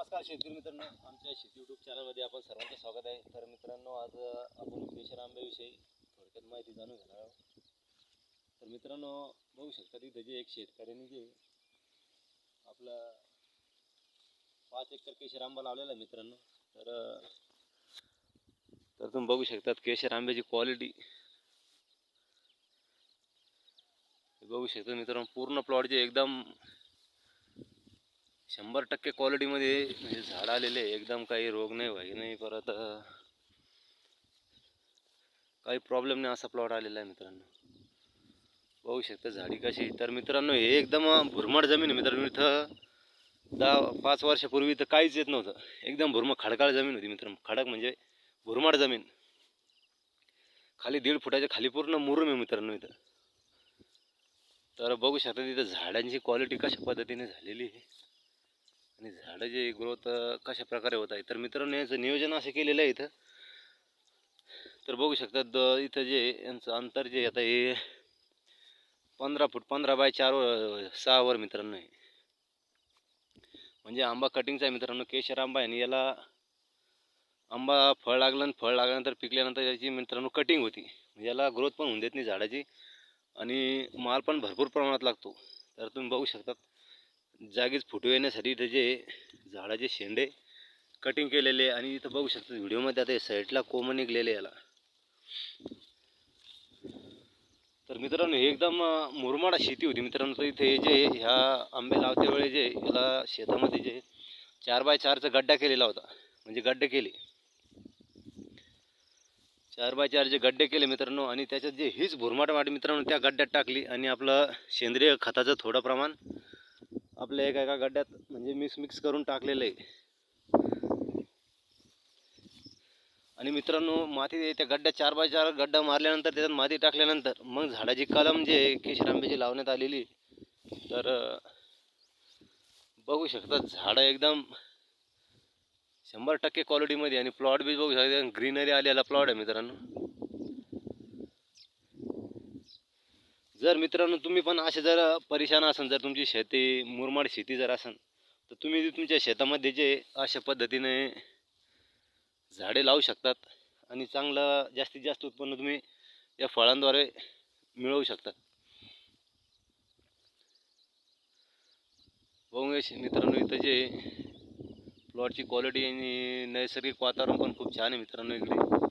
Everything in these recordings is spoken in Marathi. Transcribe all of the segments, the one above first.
नमस्कार शेतकरी मित्रांनो आमच्या शेती यूट्यूब चॅनलमध्ये आपण सर्वांचं स्वागत आहे. तर मित्रांनो आज आपण केशर आंब्याविषयी थोडक्यात माहिती जाणून घेणार आहोत. तर मित्रांनो बघू शकता तिथे जे एक शेतकऱ्याने जे आपला पाच एकर केशर आंबा लावलेला आहे मित्रांनो. तर तर तुम्ही बघू शकतात केशर आंब्याची क्वालिटी बघू शकता मित्रांनो पूर्ण प्लॉटचे एकदम शंभर टक्के क्वालिटीमध्ये म्हणजे झाड आलेले आहे. एकदम काही रोग नाही व्हाई नाही परत काही प्रॉब्लेम नाही असा प्लॉट आलेला आहे मित्रांनो. बघू शकता झाडी कशी तर मित्रांनो हे एकदम भुरमाड जमीन आहे मित्रांनो. इथं दहा पाच वर्षापूर्वी तर काहीच येत नव्हतं. एकदम भुरम खडकाळ जमीन होती मित्रांनो. खडक म्हणजे भुरमाड जमीन. खाली दीड फुटाच्या खाली पूर्ण मुरुम आहे मित्रांनो इथं. तर बघू शकता तिथं झाडांची क्वालिटी कशा पद्धतीने झालेली आहे. आणि झाडाची ग्रोथ कशा प्रकारे होत आहे? तर मित्रांनो यांचं नियोजन असं केलेलं आहे इथं. तर बघू शकतात द इथं जे यांचं अंतर जे आता हे पंधरा फूट पंधरा बाय चार सहावर मित्रांनो आहे. म्हणजे आंबा कटिंगचा आहे मित्रांनो केशर आंबा आहे आणि याला आंबा फळ लागलं आणि फळ लागल्यानंतर पिकल्यानंतर याची मित्रांनो कटिंग होती. म्हणजे याला ग्रोथ पण होऊन देत नाही झाडाची आणि माल पण भरपूर प्रमाणात लागतो. तर तुम्ही बघू शकतात जागीच फुटू येण्यासाठी त्याचे जे झाडाचे शेंडे कटिंग केलेले आणि इथं बघू शकता व्हिडिओमध्ये आता हे साईडला कोंब निघलेले याला. तर मित्रांनो हे एकदम मुरमाडा शेती होती मित्रांनो. तर इथे जे ह्या आंबे लावते वेळे जे याला शेतामध्ये जे चार बाय चारचा गड्डा केलेला होता. म्हणजे गड्डे केले. चार बाय चारचे गड्डे केले मित्रांनो आणि त्याच्यात जे हीच भुरमाट वाटी मित्रांनो त्या गड्ड्यात टाकली आणि आपलं सेंद्रिय खताचं थोडं प्रमाण आपल्या एका एका गड्ड्यात म्हणजे मिक्स मिक्स करून टाकलेलं आहे. आणि मित्रांनो माती त्या गड्ड्यात चार बाय चार गड्डा मारल्यानंतर त्याच्यात माती टाकल्यानंतर मग झाडाची कलम जे केशर आंब्याची लावण्यात आलेली तर बघू शकता झाडं एकदम शंभर टक्के क्वालिटीमध्ये आणि प्लॉट बी बघू शकता ग्रीनरी आलेला प्लॉट आहे मित्रांनो. जर मित्रांनो तुम्ही पण असे जर परेशान असाल जर तुमची शेती मुरमाड शेती जर असेल तर तुम्ही तुमच्या शेतामध्ये जे अशा पद्धतीने झाडे लावू शकतात आणि चांगलं जास्तीत जास्त उत्पन्न तुम्ही या फळांद्वारे मिळवू शकतात. बघूया मित्रांनो इथं जे प्लॉटची क्वालिटी आणि नैसर्गिक वातावरण पण खूप छान आहे मित्रांनो इकडे.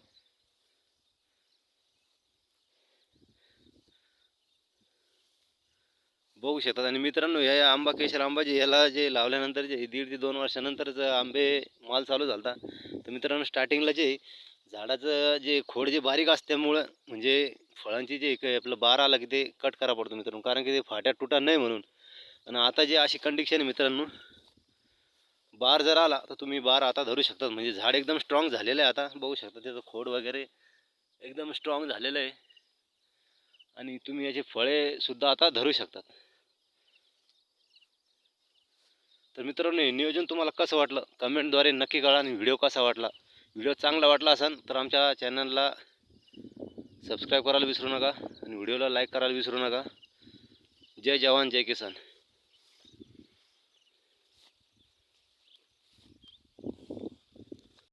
बघू शकतात. आणि मित्रांनो या आंबा केशर आंबा जे याला जे लावल्यानंतर जे दीड ते दोन वर्षानंतर आंबे माल चालू झाला तर मित्रांनो स्टार्टिंगला जे झाडाचं जे खोड जे बारीक असल्यामुळं म्हणजे फळांची जे एक आपलं बार आला की ते कट करा पडतो मित्रांनो. कारण की ते फाट्या तुटा नाही म्हणून. आणि आता जे अशी कंडिशन आहे मित्रांनो बार जर आला तर तुम्ही बार आता धरू शकतात. म्हणजे झाड एकदम स्ट्रॉंग झालेलं आहे आता. बघू शकता त्याचं खोड वगैरे एकदम स्ट्रॉंग झालेलं आहे. आणि तुम्ही याचे फळेसुद्धा आता धरू शकतात. तर मित्रांनो हे नियोजन तुम्हाला कसं वाटलं? कमेंटद्वारे नक्की कळा आणि व्हिडिओ कसा वाटला? व्हिडिओ चांगला वाटला असेल तर आमच्या चॅनलला सबस्क्राईब करायला विसरू नका आणि व्हिडिओला लाईक करायला विसरू नका. जय जवान जय किसान.